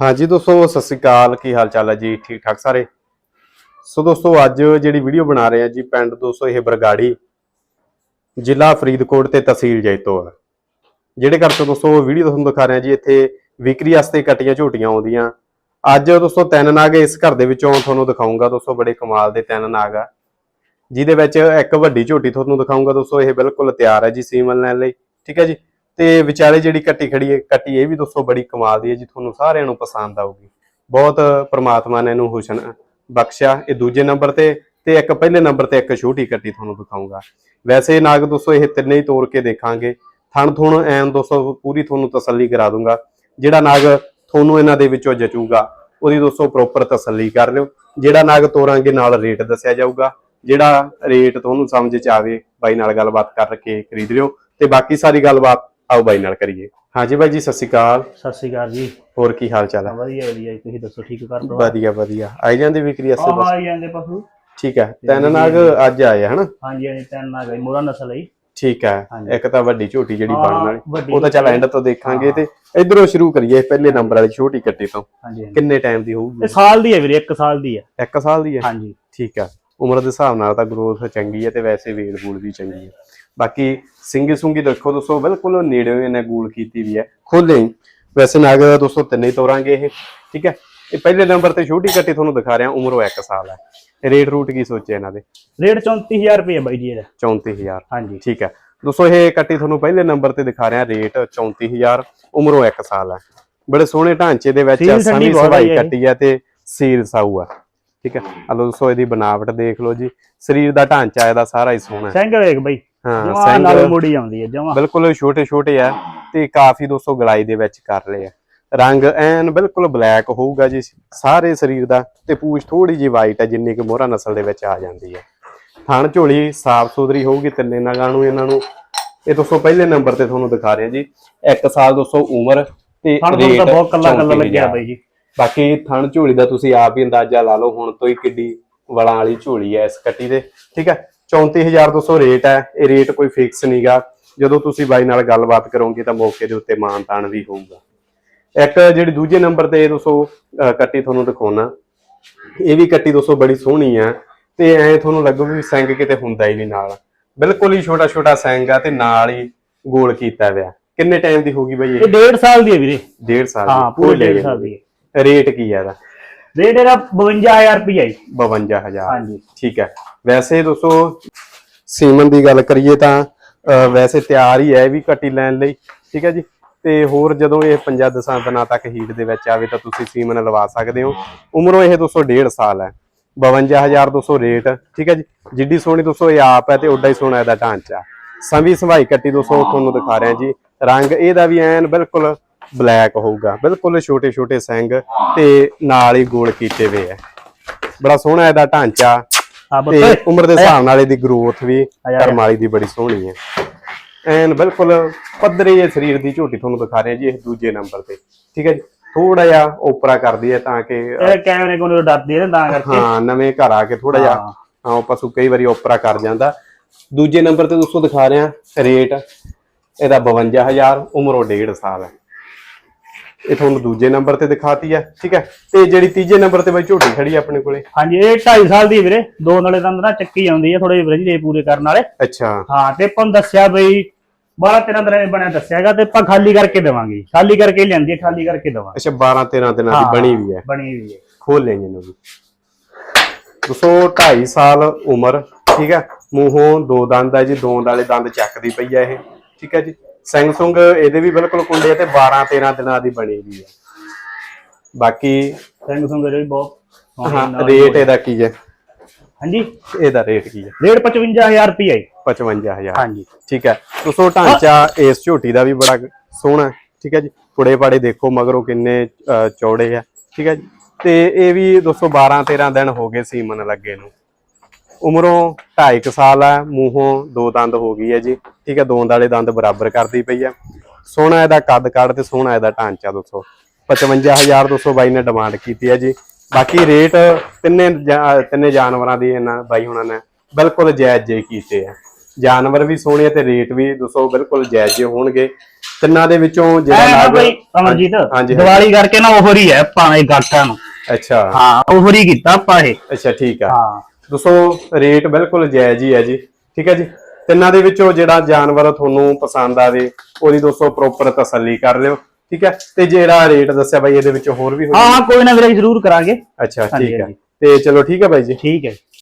ਹਾਂਜੀ ਦੋਸਤੋ, ਸਤਿ ਸ੍ਰੀ ਅਕਾਲ। ਕੀ ਹਾਲ ਚਾਲ ਹੈ ਜੀ? ਠੀਕ ਠਾਕ ਸਾਰੇ? ਸੋ ਦੋਸਤੋ, ਅੱਜ ਜਿਹੜੀ ਵੀਡੀਓ ਬਣਾ ਰਹੇ ਆ ਜੀ, ਪਿੰਡ ਦੋਸਤੋ, ਇਹ ਬਰਗਾੜੀ ਜ਼ਿਲ੍ਹਾ ਫਰੀਦਕੋਟ ਤੇ ਤਹਿਸੀਲ ਜੈਤੋ ਹੈ ਜਿਹੜੇ ਘਰ ਤੋਂ ਦੋਸਤੋ ਵੀਡੀਓ ਤੁਹਾਨੂੰ ਦਿਖਾ ਰਹੇ ਆ ਜੀ, ਇੱਥੇ ਵਿਕਰੀ ਵਾਸਤੇ ਕਟੀਆਂ ਝੋਟੀਆਂ ਆਉਂਦੀਆਂ। ਅੱਜ ਦੋਸਤੋ, ਤਿੰਨ ਨਾਗ ਇਸ ਘਰ ਦੇ ਵਿੱਚੋਂ ਤੁਹਾਨੂੰ ਦਿਖਾਉਂਗਾ ਦੋਸਤੋ, ਬੜੇ ਕਮਾਲ ਦੇ ਤਿੰਨ ਨਾਗ ਆ। ਜਿਹਦੇ ਵਿੱਚ ਇੱਕ ਵੱਡੀ ਝੋਟੀ ਤੁਹਾਨੂੰ ਦਿਖਾਉਂਗਾ ਦੋਸਤੋ, ਇਹ ਬਿਲਕੁਲ ਤਿਆਰ ਹੈ ਜੀ, ਸੀਮਨ ਲੈਣ ਲਈ। ਠੀਕ ਹੈ ਜੀ? ਤੇ ਵਿਚਾਲੇ ਜਿਹੜੀ ਕੱਟੀ ਖੜੀ ਹੈ, ਕੱਟੀ ਇਹ ਵੀ ਦੋਸਤੋ ਬੜੀ ਕਮਾਲ ਦੀ ਹੈ ਜੀ, ਤੁਹਾਨੂੰ ਸਾਰਿਆਂ ਨੂੰ ਪਸੰਦ ਆਊਗੀ। ਬਹੁਤ ਪ੍ਰਮਾਤਮਾ ਨੇ ਇਹਨੂੰ ਹੁਸਨ ਬਖਸ਼ਿਆ ਇਹ ਦੂਜੇ ਨੰਬਰ ਤੇ ਤੇ ਇੱਕ ਪਹਿਲੇ ਨੰਬਰ ਤੇ ਇੱਕ ਛੋਟੀ ਕੱਟੀ ਤੁਹਾਨੂੰ ਦਿਖਾਉਂਗਾ ਵੈਸੇ ਨਾਗ ਦੋਸਤੋ, ਇਹ ਤਿੰਨੇ ਹੀ ਤੋੜ ਕੇ ਦੇਖਾਂਗੇ। ਥਣ ਥੁਣ ਐਨ ਦੋਸਤੋ, ਪੂਰੀ ਤੁਹਾਨੂੰ ਤਸੱਲੀ ਕਰਾ ਦੂੰਗਾ। ਜਿਹੜਾ ਨਾਗ ਤੁਹਾਨੂੰ ਇਹਨਾਂ ਦੇ ਵਿੱਚੋਂ ਜਚੂਗਾ, ਉਹਦੀ ਦੋਸਤੋ ਪ੍ਰੋਪਰ ਤਸੱਲੀ ਕਰ ਲਿਓ। ਜਿਹੜਾ ਨਾਗ ਤੋਰਾਂਗੇ, ਨਾਲ ਰੇਟ ਦੱਸਿਆ ਜਾਊਗਾ। ਜਿਹੜਾ ਰੇਟ ਤੁਹਾਨੂੰ ਸਮਝ ਚ ਆਵੇ, ਬਾਈ ਨਾਲ ਗੱਲਬਾਤ ਕਰਕੇ ਖਰੀਦ ਲਿਓ। ਤੇ ਬਾਕੀ ਸਾਰੀ ਗੱਲਬਾਤ ਆਓ ਬਾਈ ਨਾਲ ਕਰੀਏ। ਹਾਂਜੀ ਬਾਈ ਜੀ ਸਤਿ ਸ਼੍ਰੀ ਅਕਾਲ। ਸਤਿ ਸ਼੍ਰੀ ਅਕਾਲ ਜੀ। ਹੋਰ ਕੀ ਹਾਲ ਚਾਲ ਹੈ ਵਧੀਆ ਵਧੀਆ ਜੀ, ਤੁਸੀਂ ਦੱਸੋ ਠੀਕ ਕਰ ਪਰਿਵਾਰ? ਵਧੀਆ ਵਧੀਆ। ਆਈ ਜਾਂਦੀ ਵਿਕਰੀ ਅਸੇ ਬਸ? ਆ ਜਾਂਦੇ ਪਸ਼ੂ। ਠੀਕ ਹੈ ਤਿੰਨ ਨਾਗ ਅੱਜ ਆਏ ਹਨਾ? ਹਾਂਜੀ ਹਾਂਜੀ ਤਿੰਨ ਆ ਗਏ ਮੋਰਾ ਨਸਲ ਹੈ। ਠੀਕ ਹੈ। ਇੱਕ ਤਾਂ ਵੱਡੀ ਝੋਟੀ ਜਿਹੜੀ ਬਣਨ ਵਾਲੀ। ਉਹ ਤਾਂ ਚੱਲ ਐਂਡ ਤੋਂ ਦੇਖਾਂਗੇ ਤੇ ਇਧਰੋਂ ਸ਼ੁਰੂ ਕਰੀਏ ਪਹਿਲੇ ਨੰਬਰ ਵਾਲੀ ਛੋਟੀ ਕੱਟੀ ਤੋਂ। ਕਿੰਨੇ ਟਾਈਮ ਦੀ ਇਹ ਹੋਊਗੀ? ਸਾਲ ਦੀ ਹੈ ਵੀਰੇ 1 ਸਾਲ ਦੀ ਹੈ। 1 ਸਾਲ ਦੀ ਹੈ? ਹਾਂਜੀ। ਠੀਕ ਹੈ ਉਮਰ ਦੇ ਹਿਸਾਬ ਨਾਲ ਤਾਂ ਗਰੋਥ ਚੰਗੀ ਹੈ ਤੇ ਵੈਸੇ ਵੇਲ ਬੂਲ ਵੀ ਚੰਗੀ ਹੈ। ਬਾਕੀ ਸਿੰਗੀ ਸੁੰਗੀ ਦੇਖੋ ਦੋਸਤੋ ਬਿਲਕੁਲ ਨੇੜੇ ਇਹਨੇ ਗੂਲ ਕੀਤੀ ਵੀ ਹੈ। ਖੋਲੇ ਵੈਸੇ ਨਾਗ ਦੋਸਤੋ ਤਿੰਨੇ ਤੋਰਾਂਗੇ ਇਹ ਠੀਕ ਹੈ? ਇਹ ਪਹਿਲੇ ਨੰਬਰ ਤੇ ਛੋਟੀ ਕੱਟੀ ਤੁਹਾਨੂੰ ਦਿਖਾ ਰਿਹਾ ਉਮਰ ਉਹ 1 ਸਾਲ ਹੈ। ਰੇਟ ਰੂਟ ਕੀ ਸੋਚਿਆ ਇਹਨਾਂ ਦੇ? ਰੇਟ 34000 ਰੁਪਏ ਬਾਈ ਜੀ ਇਹਦਾ। 34000 ਹਾਂਜੀ। ਠੀਕ ਹੈ। ਦੋਸਤੋ ਇਹ ਕੱਟੀ ਤੁਹਾਨੂੰ ਪਹਿਲੇ ਨੰਬਰ ਤੇ ਦਿਖਾ ਰਿਹਾ ਰੇਟ 34000 ਉਮਰੋਂ 1 ਸਾਲ ਹੈ। ਬੜੇ ਸੋਹਣੇ ਢਾਂਚੇ ਦੇ ਵਿੱਚ ਸੰਨੀ ਸਵਾਈ ਕੱਟੀ ਹੈ ਤੇ ਸੀਲ ਸਾਊ ਆ ਠੀਕ ਹੈ। ਆ ਲਓ ਦੋਸਤੋ ਇਹਦੀ ਬਣਾਵਟ ਦੇਖ ਲਓ ਜੀ। ਸਰੀਰ ਦਾ ਢਾਂਚਾ ਇਹਦਾ ਸਾਰਾ ਹੀ ਸੋਹਣਾ ਹੈ। ਸਿੰਘ ਵੇਖ ਬਾਈ ਹਾਂ ਜਮਾ ਨਾਲ ਮੁੜੀ ਆਉਂਦੀ ਹੈ ਜਮਾ। ਬਿਲਕੁਲ ਛੋਟੇ ਛੋਟੇ ਆ ਤੇ ਕਾਫੀ ਦੋਸਤੋ ਗਲਾਈ ਦੇ ਵਿੱਚ ਕਰ ਲਏ ਆ। ਰੰਗ ਐਨ ਬਿਲਕੁਲ ਬਲੈਕ ਹੋਊਗਾ ਜੀ ਸਾਰੇ ਸਰੀਰ ਦਾ ਤੇ ਪੂਛ ਥੋੜੀ ਜਿਹੀ ਵਾਈਟ ਹੈ ਜਿੰਨੀ ਕਿ ਮੋਹਰਾ ਨਸਲ ਦੇ ਵਿੱਚ ਆ ਜਾਂਦੀ ਹੈ ਥਣ ਝੋਲੀ ਸਾਫ਼ ਸੁਥਰੀ ਹੋਊਗੀ ਤਿੰਨੇ ਨਗਾਂ ਨੂੰ ਇਹਨਾਂ ਨੂੰ। ਇਹ ਦੋਸਤੋ ਪਹਿਲੇ ਨੰਬਰ ਤੇ ਤੁਹਾਨੂੰ ਦਿਖਾ ਰਿਹਾ ਜੀ। 1 ਸਾਲ ਦੋਸਤੋ ਉਮਰ ਤੇ ਰੇਟ ਬਹੁਤ ਕੱਲਾ ਕੱਲਾ 34,000 ਲੱਗਿਆ ਬਾਈ ਜੀ। ਬਾਕੀ ਥਣ ਝੋਲੀ ਦਾ ਤੁਸੀਂ ਆਪ ਹੀ ਅੰਦਾਜ਼ਾ ਲਾ ਲਓ ਹੁਣ ਤੋਂ ਹੀ ਕਿੱਡੀ ਵਲਾਂ ਵਾਲੀ ਝੋਲੀ ਹੈ ਇਸ ਕੱਟੀ ਦੇ ਠੀਕ ਹੈ? 34200 ਰੇਟ ਹੈ ਇਹ ਰੇਟ ਕੋਈ ਫਿਕਸ ਨਹੀਂਗਾ ਜਦੋਂ ਤੁਸੀਂ ਬਾਈ ਨਾਲ ਗੱਲਬਾਤ ਕਰੋਗੇ ਤਾਂ ਮੌਕੇ ਦੇ ਉੱਤੇ ਮਾਨ ਤਾਨ ਵੀ ਹੋਊਗਾ। ਇੱਕ ਜਿਹੜੀ ਦੂਜੇ ਨੰਬਰ ਤੇ ਦੋਸਤੋ ਅਹ ਕੱਟੀ ਤੁਹਾਨੂੰ ਦਿਖਾਉਣਾ। ਇਹ ਵੀ ਕੱਟੀ ਦੋਸਤੋ ਬੜੀ ਸੋਹਣੀ ਆ ਤੇ ਐ ਤੁਹਾਨੂੰ ਲੱਗੂ ਵੀ ਸਿੰਘ ਕਿਤੇ ਹੁੰਦਾ ਹੀ ਨਹੀਂ ਨਾਲ। ਬਿਲਕੁਲ ਹੀ ਛੋਟਾ ਛੋਟਾ ਸਿੰਘ ਆ ਤੇ ਨਾਲ ਹੀ ਗੋਲ ਕੀਤਾ ਹੋਇਆ। ਕਿੰਨੇ ਟਾਈਮ ਦੀ ਹੋਊਗੀ ਬਾਈ ਇਹ? ਇਹ 1.5 ਸਾਲ ਦੀ ਹੈ ਵੀਰੇ। ਡੇਢ ਸਾਲ ਹਾਂ ਦੀ ਪੂਰੇ 1.5 ਸਾਲ ਦੀ ਹੈ। ਰੇਟ ਕੀ ਹੈ ਇਹਦਾ? ਰੇਟ ਇਹਦਾ 52000 ਰੁਪਏ ਜੀ। 52000 ਹਾਂਜੀ। ਠੀਕ ਹੈ। ਵੈਸੇ ਦੋਸਤੋ ਸੀਮਨ ਦੀ ਗੱਲ ਕਰੀਏ ਤਾਂ ਵੈਸੇ ਤਿਆਰ ਹੀ ਹੈ ਵੀ ਕੱਟੀ ਲੈਣ ਲਈ। ਠੀਕ ਹੈ ਜੀ। ਤੇ ਹੋਰ ਜਦੋਂ ਇਹ ਪੰਜਾਂ ਦਸਾਂ ਦਿਨਾਂ ਤੱਕ ਹੀਟ ਦੇ ਵਿੱਚ ਆਵੇ ਤਾਂ ਤੁਸੀਂ ਸੀਮਨ ਲਵਾ ਸਕਦੇ ਹੋ। ਉਮਰੋਂ ਇਹ ਦੋਸਤੋ 1.5 ਸਾਲ ਹੈ। 52200 ਰੇਟ। ਠੀਕ ਹੈ ਜੀ। ਜਿੱਡੀ ਸੋਹਣੀ ਦੋਸਤੋ ਇਹ ਆਪ ਹੈ ਤੇ ਓਡਾ ਹੀ ਸੋਹਣਾ ਇਹਦਾ ਢਾਂਚਾ। ਸੰਵੀ ਸੰਭਾਈ ਕੱਟੀ ਦੋਸਤੋ ਤੁਹਾਨੂੰ ਦਿਖਾ ਰਿਹਾ ਜੀ। ਰੰਗ ਇਹਦਾ ਵੀ ਐਨ ਬਿਲਕੁਲ ਬਲੈਕ ਹੋਊਗਾ। ਬਿਲਕੁਲ ਛੋਟੇ ਛੋਟੇ ਸਿੰਘ ਤੇ ਨਾਲ ਹੀ ਗੋਲ ਕੀਤੇ ਹੋਏ ਆ। ਬੜਾ ਸੋਹਣਾ ਇਹਦਾ ਢਾਂਚਾ ਆ ਤੇ ਉਮਰ ਦੇ ਹਿਸਾਬ ਨਾਲ ਇਹਦੀ ਗਰੋਥ ਵੀ ਜਾ। ਕਰਮ ਵਾਲੀ ਦੀ ਬੜੀ ਸੋਹਣੀ ਹੈ ਐਨ ਬਿਲਕੁਲ ਪੱਧਰੇ ਜਿਹੇ ਸਰੀਰ ਦੀ ਝੋਟੀ ਤੁਹਾਨੂੰ ਦਿਖਾ ਰਿਹਾ ਜੀ ਇਹ ਦੂਜੇ ਨੰਬਰ ਤੇ। ਠੀਕ ਹੈ ਜੀ? ਥੋੜਾ ਜਿਹਾ ਓਪਰਾ ਕਰਦੀ ਹੈ ਤਾਂ ਕਿ ਇਹ ਕੈਮਰੇ ਕੋਲੋਂ ਡਰਦੀ ਹੈ ਤਾਂ ਕਰਕੇ। ਹਾਂ ਨਵੇਂ ਘਰ ਆ ਕੇ ਥੋੜਾ ਜਿਹਾ ਹਾਂ। ਪਸ਼ੂ ਕਈ ਵਾਰੀ ਓਪਰਾ ਕਰ ਜਾਂਦਾ। ਦੂਜੇ ਨੰਬਰ ਤੇ ਦੋਸਤੋ ਦਿਖਾ ਰਿਹਾ ਰੇਟ। ਇਹਦਾ 52000 ਉਮਰੋਂ 1.5 ਸਾਲ ਹੈ। ਇਹ ਤੁਹਾਨੂੰ ਦੂਜੇ ਨੰਬਰ ਤੇ ਦਿਖਾਤੀ ਹੈ ਠੀਕ ਹੈ ਤੇ ਜਿਹੜੀ ਤੀਜੇ ਨੰਬਰ ਤੇ ਬਾਈ ਝੋਟੀ ਖੜੀ ਹੈ ਆਪਣੇ ਕੋਲੇ? ਹਾਂਜੀ ਇਹ 2.5 ਸਾਲ ਦੀ ਵੀਰੇ। ਦੋ ਨਾਲੇ ਦੰਦ ਨਾ ਚੱਕੀ ਆਉਂਦੀ ਹੈ ਥੋੜੇ ਜਿਹੇ ਦੇ ਪੂਰੇ ਕਰਨ ਵਾਲੇ। ਅੱਛਾ। ਹਾਂ ਤੇ ਆਪਾਂ ਦੱਸਿਆ ਬਈ 12 13 ਦਿਨਾਂ ਦੇ ਬਣਿਆ ਦੱਸਿਆਗਾ ਤੇ ਆਪਾਂ ਖਾਲੀ ਕਰਕੇ ਦੇਵਾਂਗੇ। ਖਾਲੀ ਕਰਕੇ ਹੀ ਲੈਂਦੀ ਹੈ ਖਾਲੀ ਕਰਕੇ ਦੇਵਾਂਗੇ। ਅੱਛਾ 12 13 ਦਿਨਾਂ ਦੀ ਬਣੀ ਵੀ ਹੈ ਬਣੀ ਹੋਈ ਹੈ ਖੋਲ ਲੈਂਗੇ ਇਹਨੂੰ ਵੀ। ਦੋਸਤੋ 2.5 ਸਾਲ ਉਮਰ ਠੀਕ ਹੈ ਮੂੰਹੋਂ ਦੋ ਦੰਦ ਹੈ ਜੀ ਦੋ ਵਾਲੇ ਦੰਦ ਚੱਕਦੀ ਪਈ ਹੈ ਇਹ ਠੀਕ ਹੈ ਜੀ? ਸਿੰਘ ਸੁੰਗ ਇਹਦੇ ਵੀ ਬਿਲਕੁਲ ਕੁੰਡੇ ਤੇ 12 13 ਦਿਨਾਂ ਦੀ ਬਣੀ ਵੀ ਹੈ ਬਾਕੀ ਸਿੰਘ ਸੁੰਗ ਵੀ ਬਹੁਤ ਹਾਂ ਰੇਟ ਇਹਦਾ ਕੀ ਹੈ ਹਾਂਜੀ? ਇਹਦਾ ਰੇਟ ਕੀ ਹੈ ਰੇਟ 55000 ਰੁਪਏ ਹੈ 55000 ਹਾਂਜੀ। ਠੀਕ ਹੈ ਦੋਸਤੋ ਢਾਂਚਾ ਇਸ ਝੋਟੀ ਦਾ ਵੀ ਬੜਾ ਸੋਹਣਾ ਠੀਕ ਹੈ ਜੀ। ਕੁੜੇ ਪਾੜੇ ਦੇਖੋ ਮਗਰੋਂ ਕਿੰਨੇ ਚੌੜੇ ਆ। ਠੀਕ ਹੈ ਜੀ। ਤੇ ਇਹ ਵੀ ਦੋਸਤੋ 12 13 ਦਿਨ ਹੋ ਗਏ ਸੀਮਨ ਲੱਗੇ ਨੂੰ। ਉਮਰੋਂ 2.5 ਸਾਲ ਹੈ ਮੂੰਹੋਂ ਦੋ ਦੰਦ ਹੋ ਗਈ ਹੈ ਜੀ। ਠੀਕ ਹੈ ਦੋ ਵਾਲੇ ਦੰਦ ਬਰਾਬਰ ਕਰਦੀ ਪਈ ਹੈ ਸੋਹਣਾ ਇਹਦਾ ਕੱਦ ਕੱਦ ਤੇ ਸੋਹਣਾ ਇਹਦਾ ਢਾਂਚਾ ਦੋਸਤੋ 55200 ਦੋਸਤੋ ਬਾਈ ਨੇ ਡਿਮਾਂਡ ਕੀਤੀ ਹੈ ਜੀ। ਬਾਕੀ ਰੇਟ ਤਿੰਨੇ ਤਿੰਨੇ ਜਾਨਵਰਾਂ ਦੀ ਇਹਨਾਂ ਬਾਈ ਹੁਣਾਂ ਨੇ ਬਿਲਕੁਲ ਜਾਇਜ਼ ਜੇ ਕੀਤੇ ਆ। ਜਾਨਵਰ ਵੀ ਸੋਹਣੇ ਆ ਤੇ ਰੇਟ ਵੀ ਦੋਸਤੋ ਬਿਲਕੁਲ ਜਾਇਜ਼ ਜੇ ਹੋਣਗੇ। ਤਿੰਨਾਂ ਦੇ ਵਿੱਚੋਂ ਜਿਹੜਾ ਬਈ ਅਮਰਜੀਤ ਦੀਵਾਲੀ ਕਰਕੇ ਨਾ ਉਹਰ ਹੀ ਹੈ ਭਾਵੇਂ ਗਾਠਾਂ ਨੂੰ। ਅੱਛਾ। ਹਾਂ ਉਹਰ ਕੀਤਾ ਆਪਾਂ ਇਹ। ਅੱਛਾ ਠੀਕ ਆ। ਹਾਂ। ਦੋਸਤੋ ਰੇਟ ਬਿਲਕੁਲ ਜਾਇਜ਼ ਹੀ ਹੈ ਜੀ। ਠੀਕ ਹੈ ਜੀ? ਤਿੰਨਾਂ ਦੇ ਵਿੱਚੋਂ ਜਿਹੜਾ ਜਾਨਵਰ ਤੁਹਾਨੂੰ ਪਸੰਦ ਆਵੇ ਉਹਦੀ ਦੋਸਤੋ ਪ੍ਰੋਪਰ ਤਸੱਲੀ ਕਰ ਲਿਓ। ਠੀਕ ਹੈ? ਤੇ ਜਿਹੜਾ ਰੇਟ ਦੱਸਿਆ ਬਾਈ ਇਹਦੇ ਵਿੱਚ ਹੋਰ ਵੀ ਹੋ ਹਾਂ ਕੋਈ ਨਾ ਵੀਰੇ ਜ਼ਰੂਰ ਕਰਾਂਗੇ। ਅੱਛਾ ਠੀਕ ਹੈ। ਤੇ ਚਲੋ ਠੀਕ ਹੈ ਬਾਈ ਜੀ। ਠੀਕ ਹੈ